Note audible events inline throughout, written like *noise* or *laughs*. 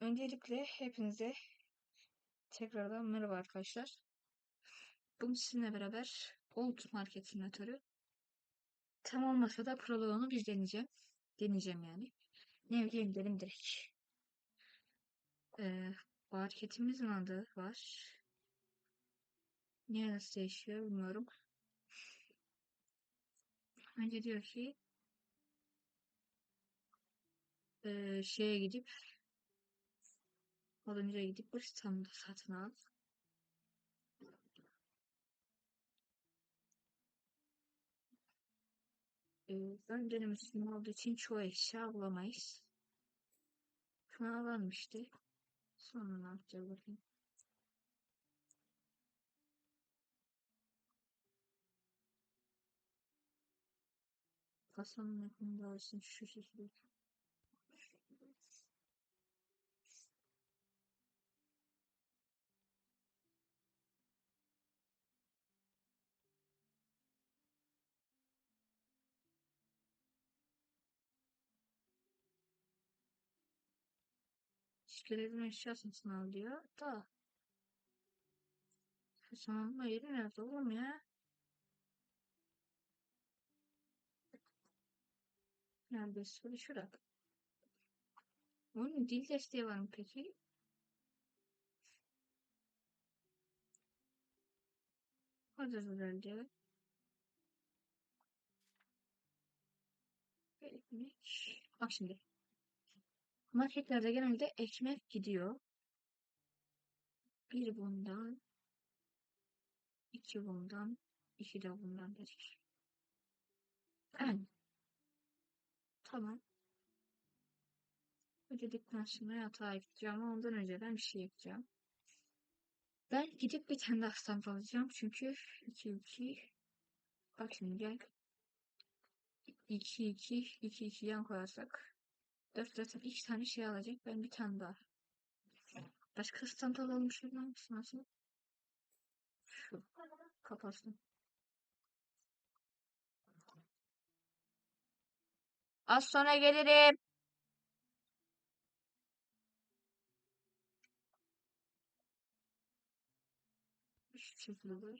Öncelikle hepinize tekrardan merhaba arkadaşlar. Bugün sizinle beraber Old Market Simülatörü tam olmasa da proloğunu bir deneyeceğim. Deneyeceğim yani. Ne bileyim dedim direkt. Ee, marketimizin adı var. Niye nasıl değişiyor bilmiyorum. Önce diyor ki ee, şeye gidip Oduncuya gidip bir standı satın al. Ee, önceden Müslüman olduğu için çoğu eşya bulamayız. Şunu alalım işte. Sonra ne yapacağız bakayım. Kasanın yakında olsun şu şekilde. İşlerin eşyasını sınav diyor da. Sınavma yeri nerede oğlum ya? Neredeyse şöyle şurada. Onun dil desteği var mı peki? Hazır herhalde. Bak şimdi. Marketlerde genelde ekmek gidiyor. Bir bundan, iki bundan, iki de bundan verir. Tamam. Ödedikten sonra yatağa gideceğim ondan önce ben bir şey yapacağım. Ben gidip bir tane daha stamp alacağım çünkü 2 2 bak şimdi gel 2 2 2 2 yan koyarsak 4 4 2 tane şey alacak ben bir tane daha. Başka stamp alalım şuradan nasıl şu kapatsın. Az sonra gelirim. Şu şekilde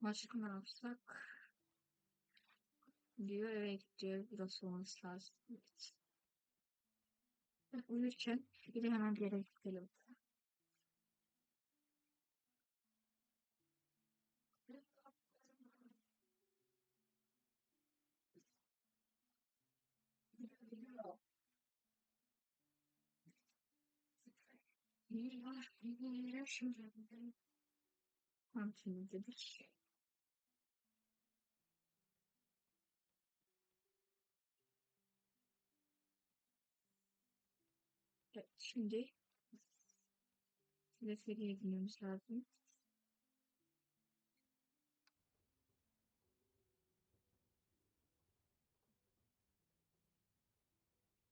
başka ne yapsak diyor. Gidiyor burası olması lazım. Evet. Ben uyurken bir de hemen bir yere gidelim. Bir var, bir var, şimdi Hamsini dedik. Evet, şimdi referiye girmemiz lazım.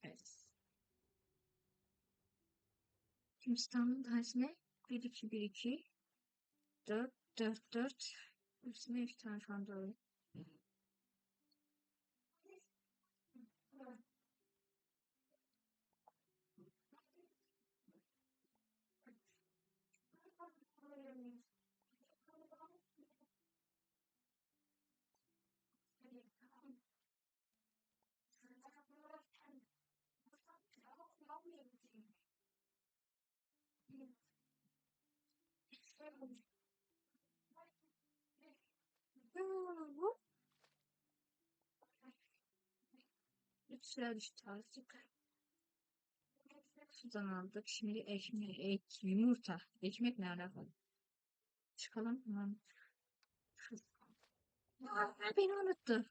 Evet. Şimdi standın tanesine 1 2 1 2 4 4 4 Hepsine 2 tane şu anda öyle. Üç düştü azıcık. Sudan aldık. Şimdi ekmek, ek, yumurta. Ekmek ne alakalı? Çıkalım. Tamam. Aa, beni unuttu.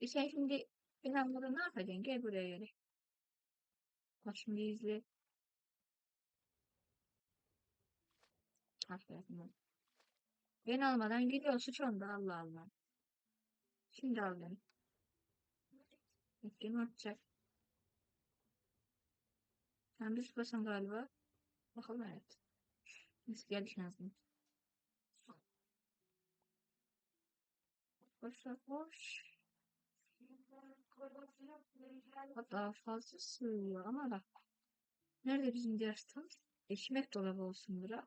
E sen şimdi ben burada ne yapacaksın? Gel buraya gel. Bak şimdi izle. Aferin. Ben almadan gidiyor suç onda Allah Allah. Şimdi al beni. Bekle ne yapacak? Sen bir basın galiba. Bakalım evet. Nasıl geldi şansın? Boş boş. Hatta fazla sığıyor ama bak. Nerede bizim diğer stand? Ekmek dolabı olsun bura.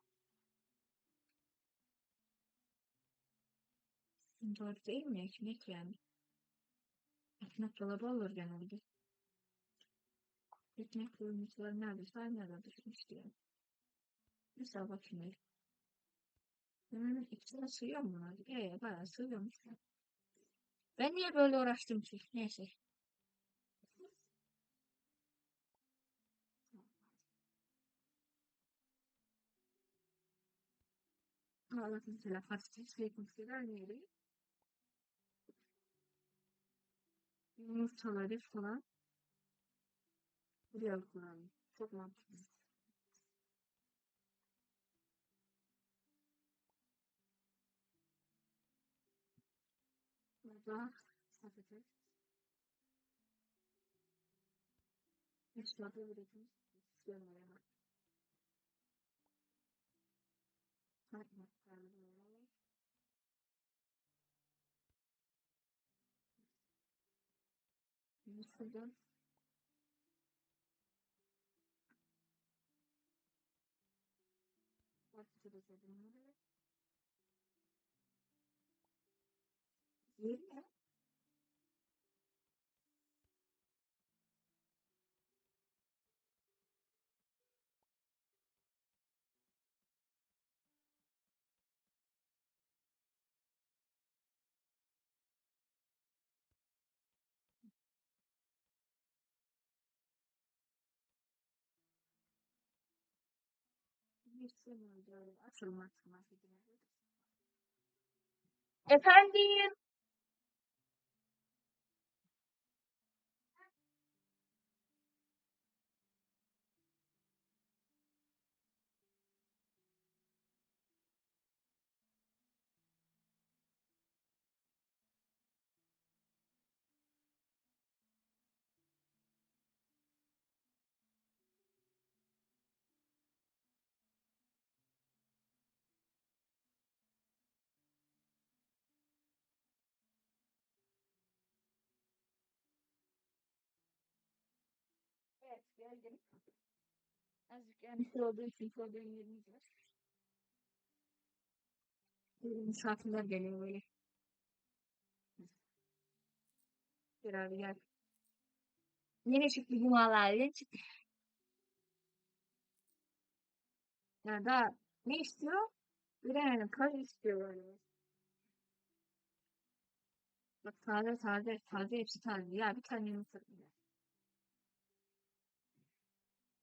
Doğru değil mi? Ekmek yani. Ekmek dolabı olur genelde. Ekmek kırmızıları neredeyse aynı yerde düşmüş diye. Mesela bakayım bir. Hemen içine sığıyor mu bunlar? Ee, bayağı sığıyormuş. Ben niye böyle uğraştım ki? Neyse. Allah'ın mesela patates ve kumseler neydi? Yumurtaları falan. Buraya kullandım. Çok mantıklı. Burada patates. Dışarıda üretim. Görmeye Şuradan. Efendim, Evet geldim. Azıcık yanlış olduğu için problem yerimiz var. Misafirler geliyor böyle. Gel abi gel. Yine çıktı cumalar. Yine çıktı. Ya daha ne istiyor? Bilemedim. Kaz istiyor böyle. Bak taze taze taze hepsi taze. Ya bir tane yumurta.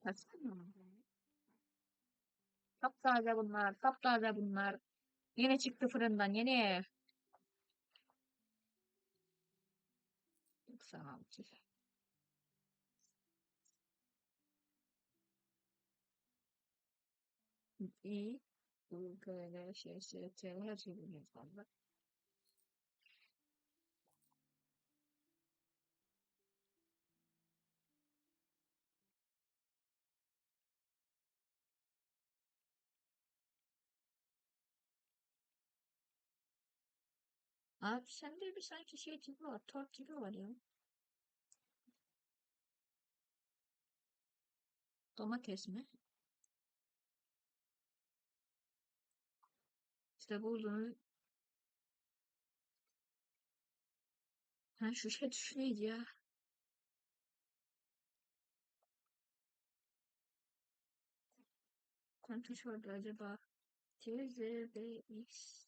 Baksana. Çok taze bunlar. Çok taze bunlar. Yine çıktı fırından. Yeni. Çok sağ ol. İyi. Bu böyle şey şey şey her şey biliyor Abi sende bir sanki şey gibi var. Tort gibi var ya. Domates mi? İşte buldum. Ha şu şey *laughs* şu neydi ya? Vardı acaba? Teze ve X.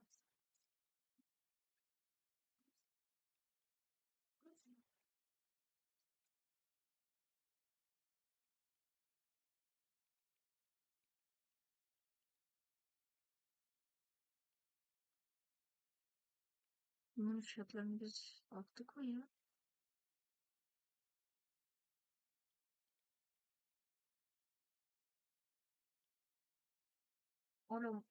Bunların fiyatlarını biz baktık mı ya? Oğlum.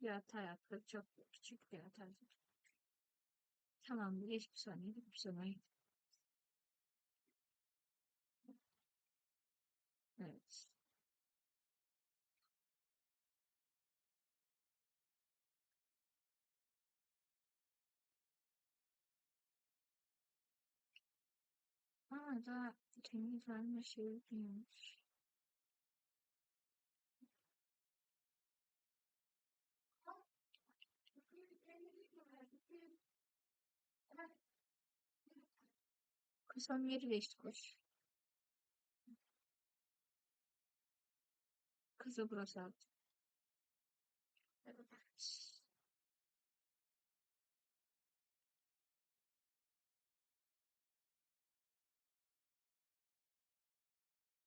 Yat ayakları çok küçük bir yatak. Tamam, geç bir saniye, bir saniye. Daha temiz verme şey değilmiş. Kısan yeri değişti koş. Kızı burası artık. Evet.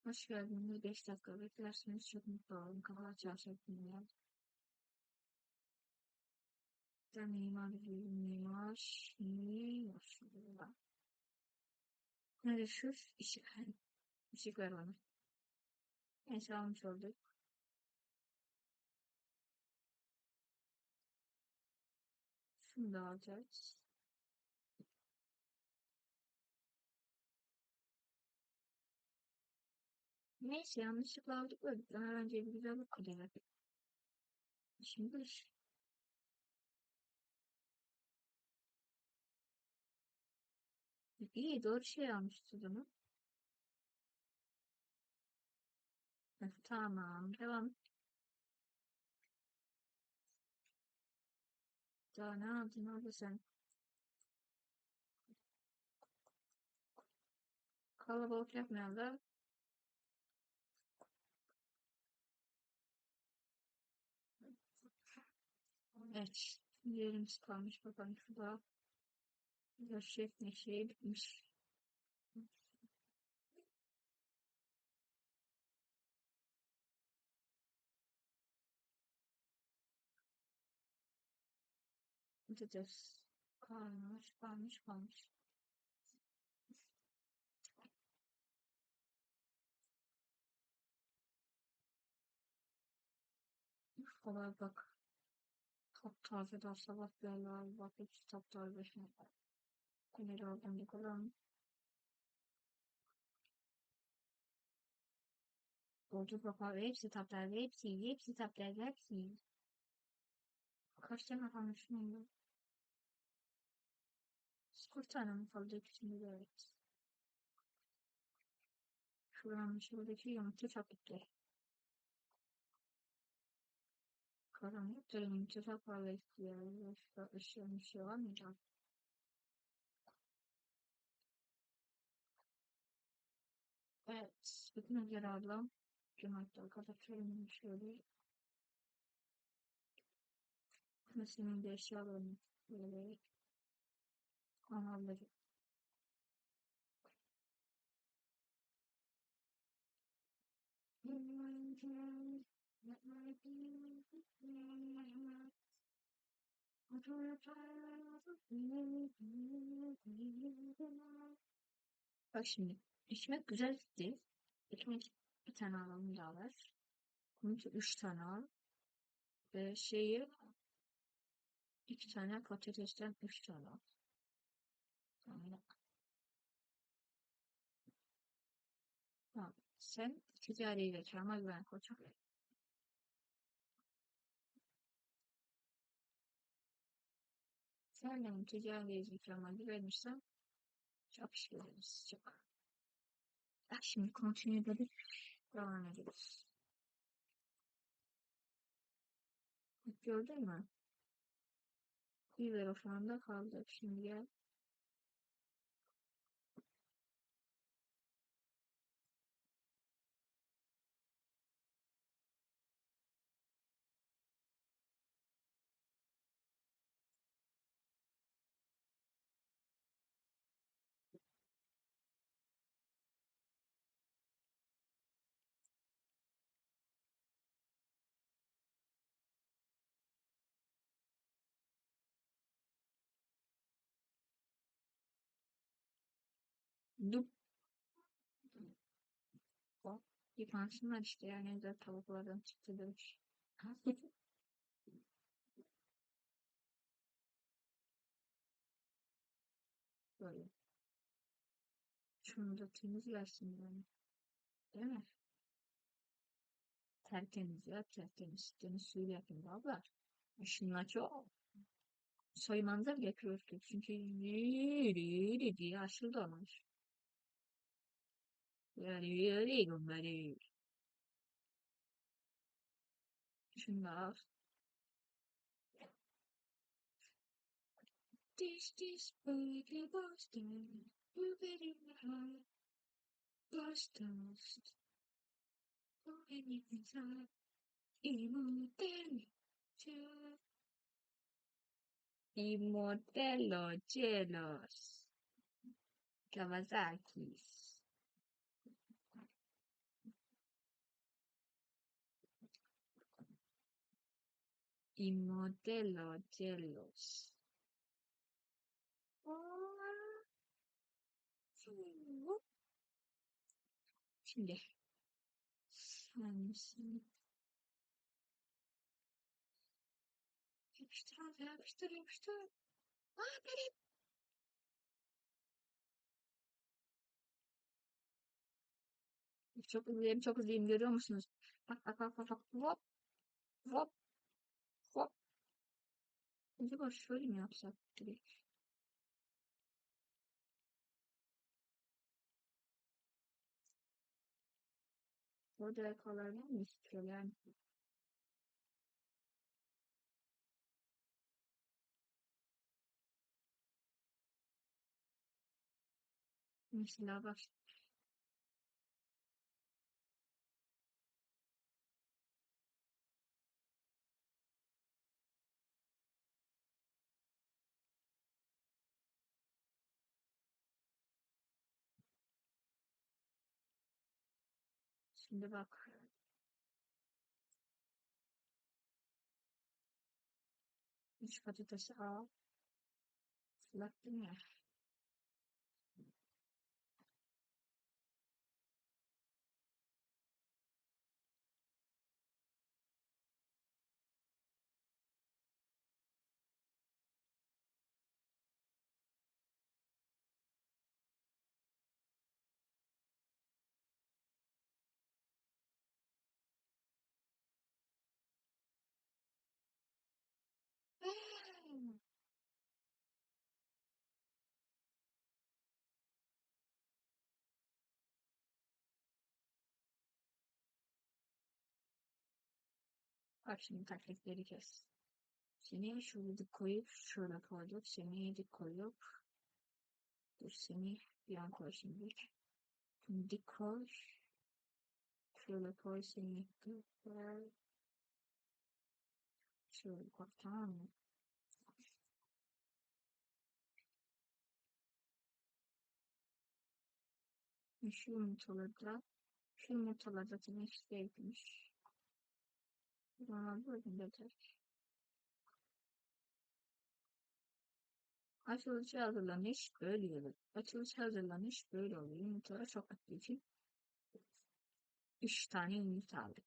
Hoş geldiniz. 5 dakika beklerseniz çok mutlu olurum. Kafa açar şeklinde. Ben mimar değilim. Mimar. Mimar. Nerede şu? Işık. Işık ver bana. Neyse almış olduk. Şunu da alacağız. Neyse yanlışlıkla aldık öldük. Daha önce bir güzel kadar. Şimdi iş. İyi doğru şey almıştı bunu. Tamam devam. Daha ne aldın abi sen? Kalabalık yapmayalım da. Evet. Yerimiz kalmış bakalım şurada. Gerçek ne şey bitmiş. Gideceğiz. Kalmış, kalmış, kalmış. Kolay bak. Taptaze daha sabah yerler. Bak hiç taptaze şimdi. Neler oradan bakalım. Doldur bakalım. Hepsi taptaze. Hepsi. Hepsi taptaze. Hepsi. Kaç tane kalmış şimdi? Sıfır tane mi kaldı ikisinde de evet. Şuranın şuradaki yanıtı çok Karanlık. Işığın bir şey var mı acaba? Evet. Bütün Öger ablam. Cumhuriyet'te kapatıyorum şöyle. Mesleğin de eşyalarını böyle anlamları. Bak şimdi ekmek güzel gitti. Ekmek bir tane alalım daha var. İçin üç tane al. Ve şeyi iki tane patatesten üç tane al. Tamam. Tamam. Sen ticari zekama güven koçum. Benim ticari zekama güvenirsen çok iş görürüz. Çok. Bak şimdi continue edelim. Devam ediyoruz. Gördün mü? Bir tarafında kaldı. Şimdi gel. Dup. Yıkansınlar işte yani de tavuklardan çıktı demiş. *laughs* Böyle. Şunu da temizlersin yani. Değil mi? Tertemiz ya tertemiz. Deniz suyu yapın baba. Işınla çok. Soymanıza bile kürürtük. Çünkü yürü yürü diye açıldı onlar. Schön nach. Dich, dich, Böge, Boston, über den Haar, Boston, um in den Tag, Immortell. Cellos. Immortello, Cellos. Kawasaki's. Kawasaki. Immortello Gelos. Şimdi sen yapıştır abi yapıştır yapıştır. Benim. Çok hızlıyım çok hızlıyım görüyor musunuz? Bak bak bak bak hop hop. Acaba şöyle mi yapsak direkt? Orada yakalardan mı istiyor yani? Mesela bak. Şimdi bak. Üç patatesi al. Fırlattım ya. Bak şimdi taktikleri kes. Seni şöyle dik koyup şöyle koyduk. Seni dik koyup dur seni bir an koy şimdi. Şimdi dik koy. Şöyle koy seni. Şöyle koy tamam mı? Şu yumurtalarda şu yumurtalarda seni işte etmiş. Açılışı hazırlanış böyle olur. Açılış hazırlanış böyle olur. Yumurtalar çok attığı için 3 tane yumurta aldık.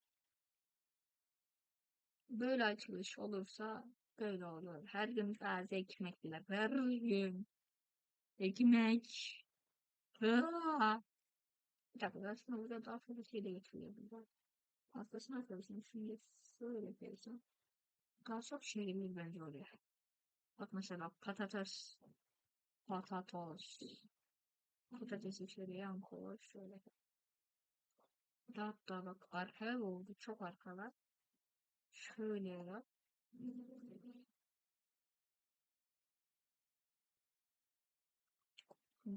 Böyle açılış olursa böyle olur. Her gün taze ekmek bile. Her gün. Ekmek. Aa! Bir dakika aslında burada daha fazla şey de getiriyor Aslında arkadaşım şimdi şöyle yapıyorsam daha çok şeyimiz bence oluyor. Bak mesela patates, patates, patatesi şöyle yan koy, şöyle. Hatta bak arkaya oldu, çok arkalar. Şöyle yap.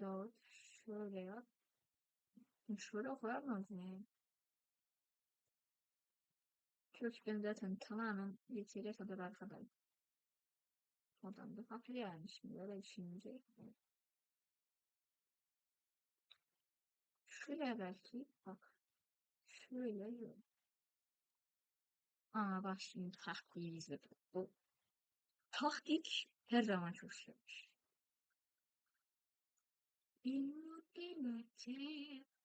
Doğru, şöyle yap. Şöyle koyamaz mıyım? Köşkün zaten tamamen yeteri kadar arkada. Adam da haklı yani şimdi öyle düşününce. Şöyle belki bak. Şöyle yok. Ama bak şimdi taktiği izledim. Bu taktik her zaman çok şeymiş. İmmobilite. Gördün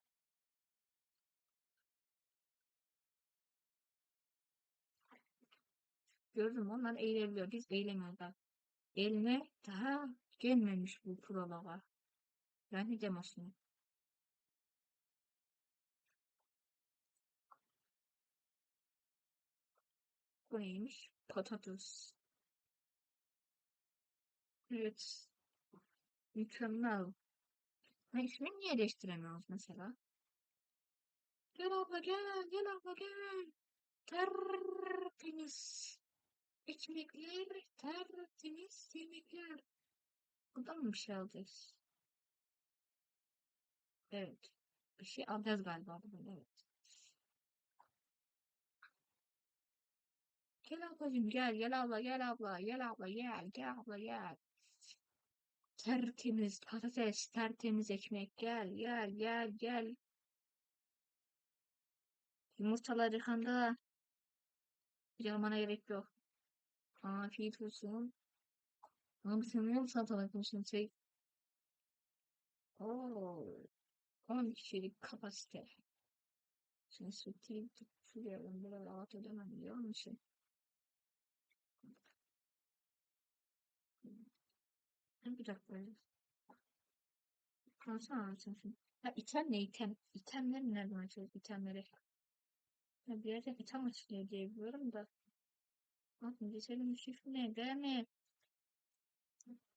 mü? Onlar eğlenebiliyor. Biz eğlemiyoruz. Bak. Elime daha gelmemiş bu provalar. Yani demosunu. Bu neymiş? Patates. Evet. Mükemmel. Ha, ismini niye değiştiremiyoruz mesela? Gel abla gel, gel abla gel. Tertemiz. Ekmekler, tertemiz yemekler. Buradan mı bir şey alacağız? Evet. Bir şey alacağız galiba buradan, evet. Gel ablacığım gel, gel abla, gel abla, gel abla, gel, gel abla, gel. Tertemiz patates, tertemiz ekmek, gel, gel, gel, gel. Yumurtalar yıkandı. Yağmana gerek yok. Afiyet olsun. Niye bu salatalık yapmışsın? Şey... Oo. 10 kişilik kapasite. Şimdi sütü tutuyorum. Böyle rahat edemem biliyor musun? Bir dakika. Kalsana anlatayım şimdi. Ha item ne item? İtemleri nereden açıyoruz itemleri? Ya bir yerden item açılıyor diye biliyorum da. Bakın geçelim şifre ne değil mi?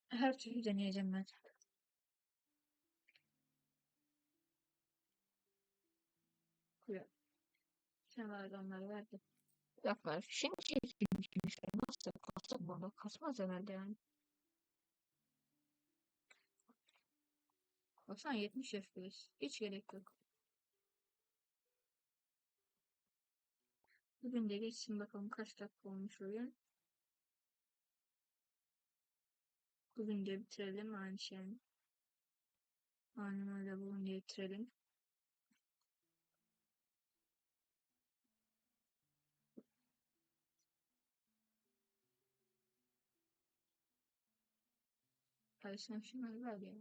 Her türlü deneyeceğim ben. Kuruyor. Sen var onları verdim. Dakika. Şimdi şey çekilmişler. Nasıl kassak burada? Kasmaz herhalde yani. Baksana 70 FPS. Hiç gerek yok. Bugün de geçsin bakalım kaç dakika olmuş oyun. Bugün de bitirelim aynı şey. Aynen öyle bugün de bitirelim. Sen şunları ver ya.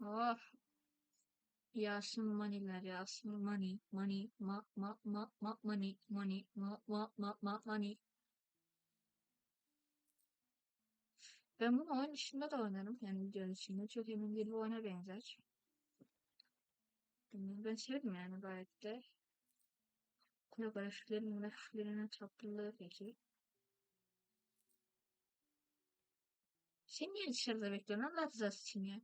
Oh. Yasın maniler, yasın money, money, ma, ma, ma, ma, money, money, ma, ma, ma, ma, money. Ben bunu oyun dışında da oynarım. Yani video dışında. Çok emin. Bu oyuna benzer. Ben sevdim yani gayet de. Kule grafiklerin grafiklerine tatlılığı peki. Sen niye dışarıda bekliyorsun? Allah rızası için ya.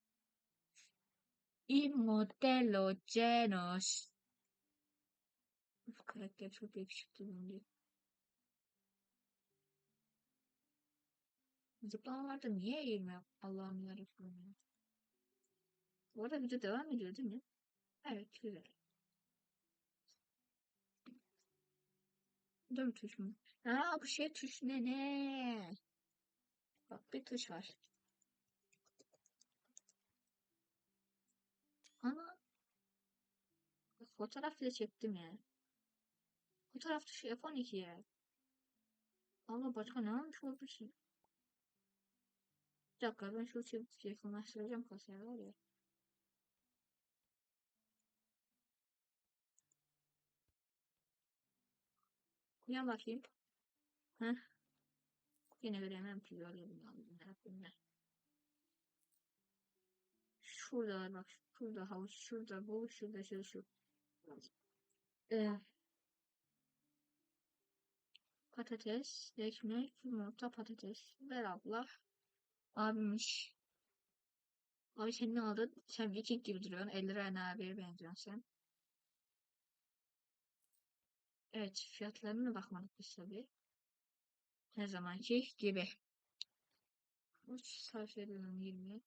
Il modello Genos. Bu karakter çok yakışıklı bence. Zıplamalarda niye eğilmiyor? Allah'ım yarabbim ya. Bu arada video devam ediyor değil mi? Evet güzel. Bir tuş mu? Aa bu şey tuş ne ne? Bak bir tuş var. Fotoğraf bile çektim ya. Fotoğraf tuşu F12 ya. Allah başka ne oldu şey? Bir dakika ben şu çift yakınlaştıracağım kasaya var ya. Uyan bakayım. Heh. Yine göremem ki böyle bir Rabbimler. Şurada var bak. Şurada havuç, şurada bu, şurada şu, şu. Patates, ekmek, yumurta, patates. Ver abla. Abimiş. Abi sen ne aldın? Sen Viking gibi duruyorsun. 50 lira abiye benziyorsun sen. Evet, fiyatlarına bakmadık biz tabii. Her zamanki gibi. Uç sayfa ediyorum 20.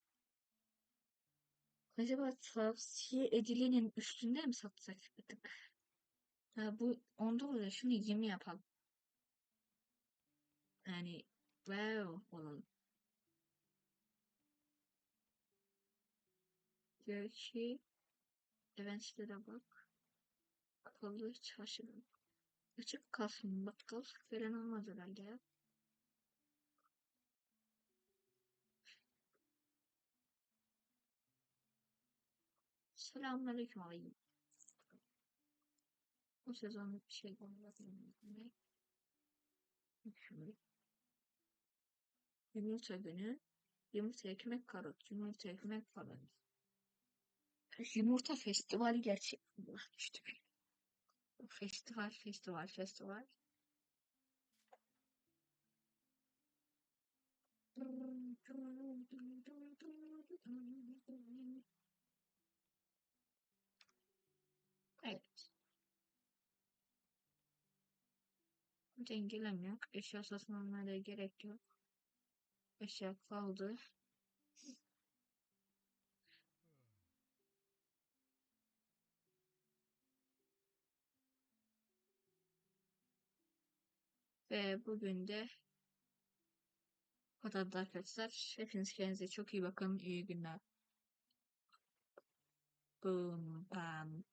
Acaba tavsiye edilenin üstünde mi satsak bir tık? Ha, bu 10 dolara şunu 20 yapalım. Yani wow olalım. Gerçi eventlere bak. Kapalı çarşıda. Açık kalsın bakkal veren olmaz herhalde. Selamünaleyküm alayım. Bu sezon bir şey olmadı. Şöyle. Yumurta günü. Yumurta ekmek karot. Yumurta ekmek karot. Yumurta festivali gerçekleşti. Festival, festival, festival. Evet. Dengelem yok. Eşya satın da gerek yok. Eşya kaldı. Ve bugün de bu kadar da arkadaşlar. Hepiniz kendinize çok iyi bakın. İyi günler. Boom, bam.